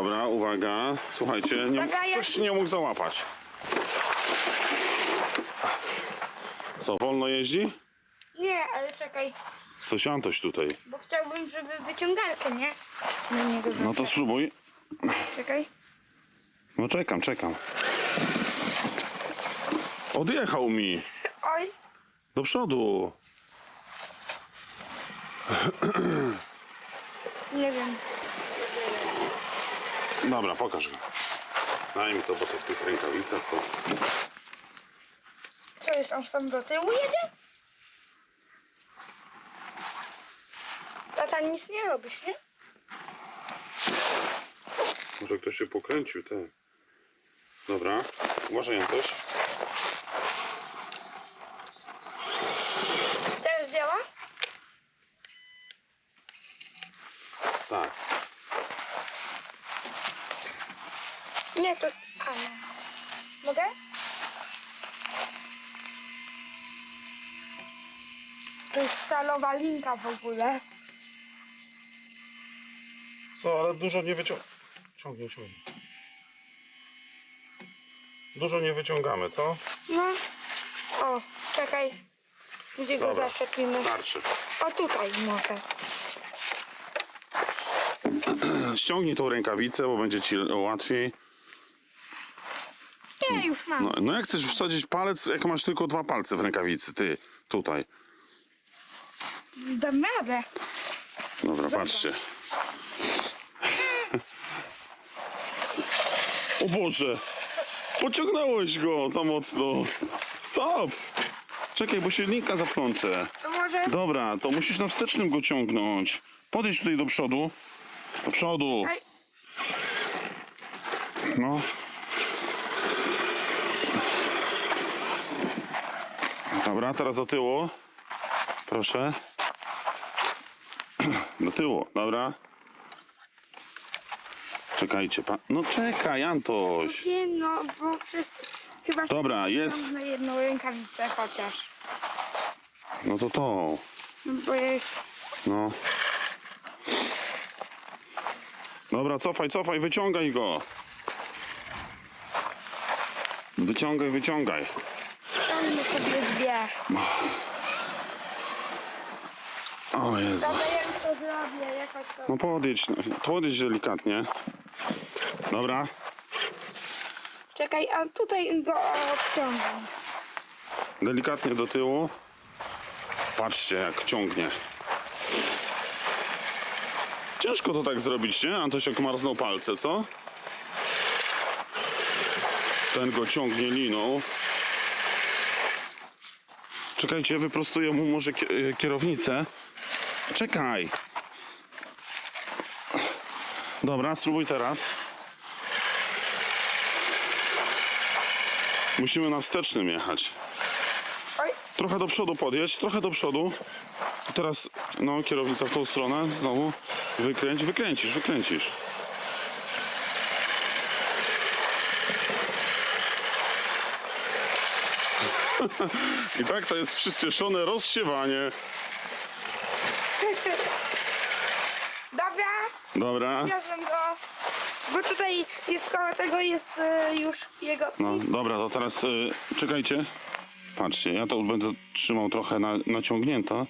Dobra, uwaga. Słuchajcie, nie, Dobra, ja- ktoś nie mógł załapać. Co, wolno jeździ? Nie, ale czekaj, Coś Antoś tutaj. bo chciałbym, żeby wyciągarkę, nie? Na niego No to spróbuj. Czekaj. No czekam, czekam. Odjechał mi. Oj, Do przodu. nie wiem. Dobra, pokaż go. Daj mi to, bo to w tych rękawicach to... Co jest, on sam do tyłu jedzie? Tata nic nie robisz, nie? Może ktoś się pokręcił, tak. Dobra, uważaj Antoś. Teraz działa? Tak. Nie, to... A, no. Mogę? To jest stalowa linka w ogóle. Co, ale dużo nie wyciąg... Ciągnie, ciągnie. Dużo nie wyciągamy, co? No. O, czekaj. Gdzie go Dobra. zaczepimy? Starczy. O, tutaj może. Ściągnij tą rękawicę, bo będzie ci łatwiej. Nie, już mam. No, no jak chcesz wsadzić palec, jak masz tylko dwa palce w rękawicy, ty, tutaj. Dam radę. Dobra, patrzcie. O Boże! Pociągnąłeś go za mocno. Stop! Czekaj, bo się linka zaplącze. To może... Dobra, to musisz na wstecznym go ciągnąć. Podejdź tutaj do przodu. Do przodu. Aj. No. Dobra, teraz do tyłu. Proszę. Do tyłu, dobra. Czekajcie, pan. No czekaj, Antoś. Nie no, bo przez... Chyba Dobra, jest. na jedną rękawicę chociaż. No to to. No, bo jest... No. Dobra, cofaj, cofaj, wyciągaj go. Wyciągaj, wyciągaj. Ściągnę sobie dwie. O Jezu. Dobra, jak to zrobię, jakoś to... No podjedź, podjedź delikatnie. Dobra. Czekaj, a tutaj go odciągam. Delikatnie do tyłu. Patrzcie, jak ciągnie. Ciężko to tak zrobić, nie? Antoś jak marznął palce, co? Ten go ciągnie liną. Czekajcie, wyprostuję mu może y, kierownicę. Czekaj. Dobra, spróbuj teraz. Musimy na wstecznym jechać. Trochę do przodu podjedź, trochę do przodu. Teraz, no, kierownica w tą stronę, znowu. Wykręć, wykręcisz, wykręcisz. I tak to jest przyspieszone rozsiewanie. dobra, Dobra, go. Bo tutaj jest koło tego jest y, już jego... no dobra, to teraz y, czekajcie. Patrzcie, ja to będę trzymał trochę na, naciągnięto.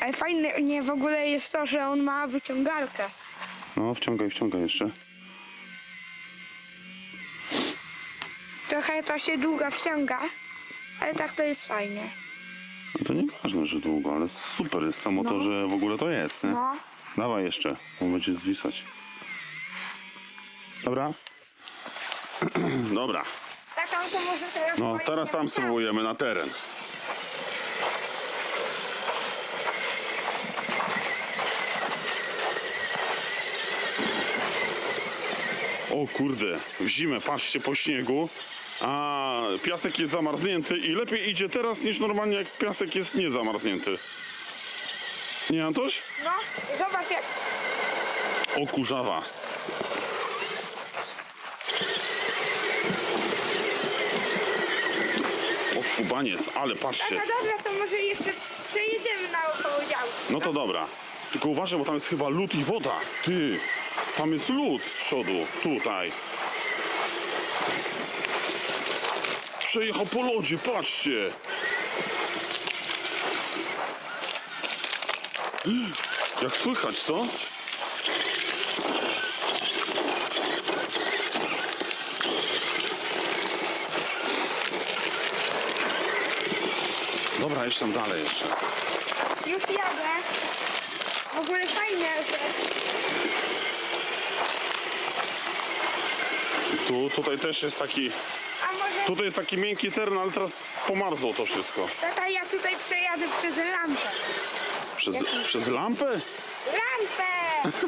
Ale fajne nie w ogóle jest to, że on ma wyciągarkę. No, wciągaj, wciągaj jeszcze. Trochę to się długo wciąga, ale tak to jest fajnie. No to nieważne, że długo, ale super jest samo to, No. że w ogóle to jest, nie? No, Dawaj jeszcze, bo będzie zwisać. Dobra. Dobra. tak on to może teraz... No, teraz tam nie spróbujemy na teren. O kurde, w zimę, patrzcie po śniegu, a piasek jest zamarznięty i lepiej idzie teraz niż normalnie jak piasek jest niezamarznięty. Nie, Antoś? No, zobacz jak... O kurzawa. O skubaniec, ale patrzcie. Taka dobra, to może jeszcze przejedziemy naokoło działki. No to dobra. Tylko uważaj, bo tam jest chyba lód i woda. Ty, tam jest lód z przodu, tutaj. Przejechał po lodzie, patrzcie. Jak słychać, co? Dobra, jeszcze tam dalej jeszcze. Już jadę. W ogóle fajnie, że... Tu, tutaj też jest taki. Tutaj jest taki miękki teren, ale teraz pomarzło to wszystko. Tata, ja tutaj przejadę przez lampę. Przez, przez lampę? Lampę!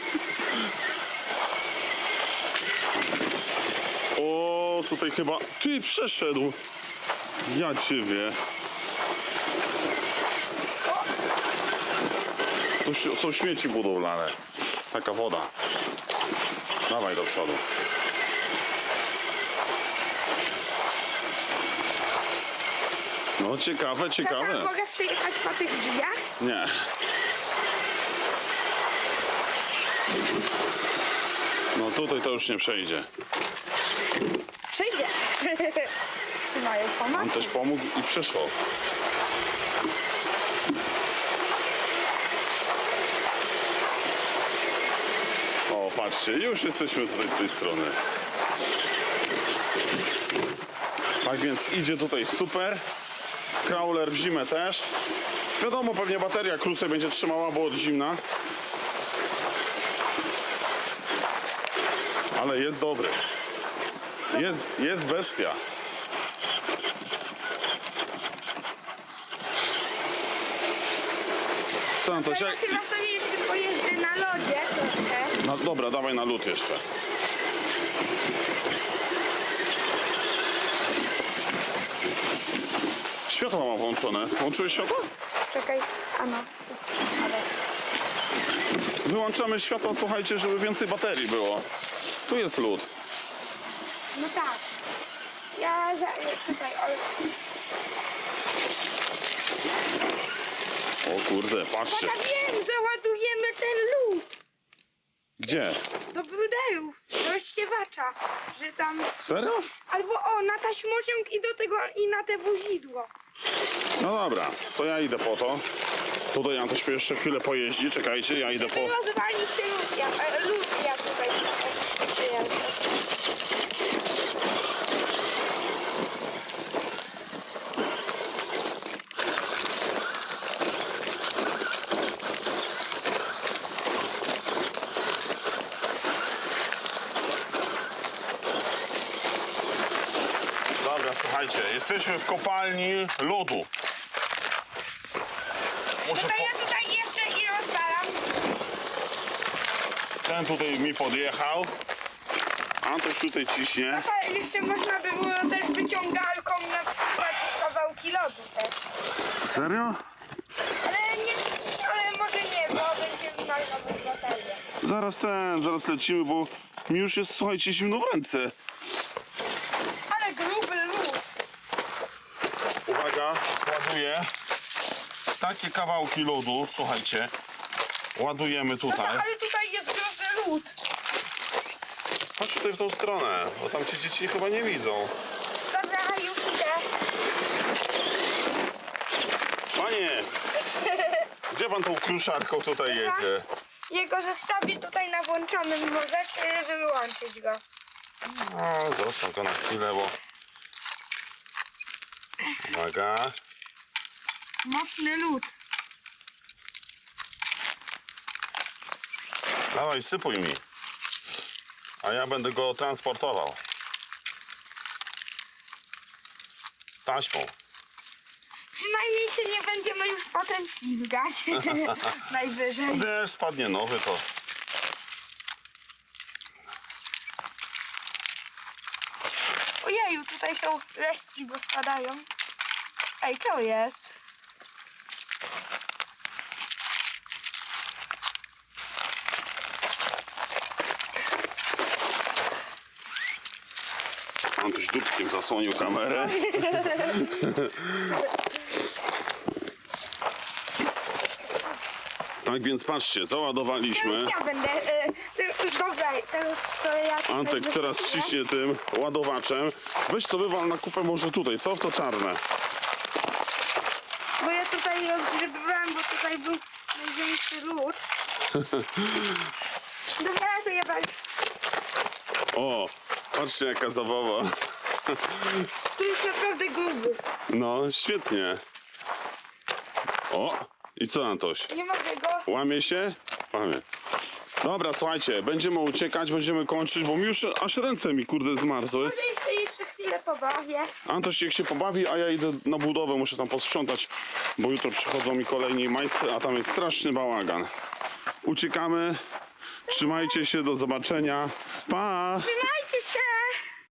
O, tutaj chyba, ty przeszedł. Ja ciebie. Tu się- są śmieci budowlane. Taka woda. Dawaj do przodu. No ciekawe, ciekawe. mogę przejechać po tych drzwiach? Nie. No tutaj to już nie przejdzie. Przejdzie. Czy mają On pomoc? też pomógł i przeszło. O, patrzcie, już jesteśmy tutaj z tej strony. Tak więc idzie tutaj super. Crawler w zimę też. Wiadomo, pewnie bateria krócej będzie trzymała, bo od zimna. Ale jest dobry. Jest, jest bestia. Co, To Antoś, ja jak... chyba sobie jeszcze pojeżdżę na lodzie trochę. No dobra, dawaj na lód jeszcze. Światło mam włączone. Włączyłeś światło? Czekaj, a no. Ale... Wyłączamy światło, słuchajcie, żeby więcej baterii było. Tu jest lód. No tak. Ja za... tutaj, ale... O kurde, patrzcie. Tata, wiem, załadujemy ten lód Gdzie? do bruderów, do ściewacza, że tam... Serio? Albo o, na taśmociąg i do tego, i na te wozidło. No dobra, to ja idę po to. Tutaj Antoś jeszcze chwilę pojeździ, czekajcie, ja idę po... Rozwali się e, tutaj. Dobra, słuchajcie, jesteśmy w kopalni lodu. Muszę To po... ja tutaj jeszcze i rozwalam. Ten tutaj mi podjechał. Antoś tutaj ciśnie. A jeszcze można by było też wyciągalką na przykład kawałki lodu też. Serio? Ale nie, ale może nie, bo będziemy marnować baterię. Zaraz ten, zaraz lecimy, bo mi już jest, słuchajcie, zimno w ręce. Ale gruby lód. Uwaga, ładuję. Takie kawałki lodu, słuchajcie. Ładujemy No tutaj. ale tutaj jest gruby lód. Chodź tutaj w tą stronę, bo tam ci dzieci chyba nie widzą. Dobra, już idę. Panie! Gdzie pan tą kruszarką tutaj jedzie? Jego zostawię tutaj na włączonym, możesz y, wyłączyć go. O, zostaw go na chwilę, bo... Uwaga. Mocny lód. Dawaj, sypuj mi. A ja będę go transportował. Taśmą. Przynajmniej się nie będziemy już potem ślizgać. Najwyżej. Wiesz, spadnie nowy to. Ojeju, tutaj są resztki, bo spadają. Ej, co jest? Antoś dupkiem zasłonił kamerę. Tak więc patrzcie, załadowaliśmy. Ja będę. E, ty- dobra, teraz to ja. Antek teraz ciśnie tym ładowaczem. Weź to wywal na kupę może tutaj, co w to czarne? Bo ja tutaj rozgrzebywałem, bo tutaj był największy lód. Dobra, to ja będę. O, patrzcie jaka zabawa. Tu jest naprawdę gruby. No, świetnie. O, i co Antoś? Nie mogę go. Łamie się? Łamie. Dobra, słuchajcie, będziemy uciekać, będziemy kończyć, bo mi już aż ręce mi kurde zmarzły. Może jeszcze, jeszcze chwilę pobawię. Antoś niech się pobawi, a ja idę na budowę, muszę tam posprzątać, bo jutro przychodzą mi kolejni majstry, a tam jest straszny bałagan. Uciekamy, trzymajcie się, do zobaczenia, pa! Trzymajcie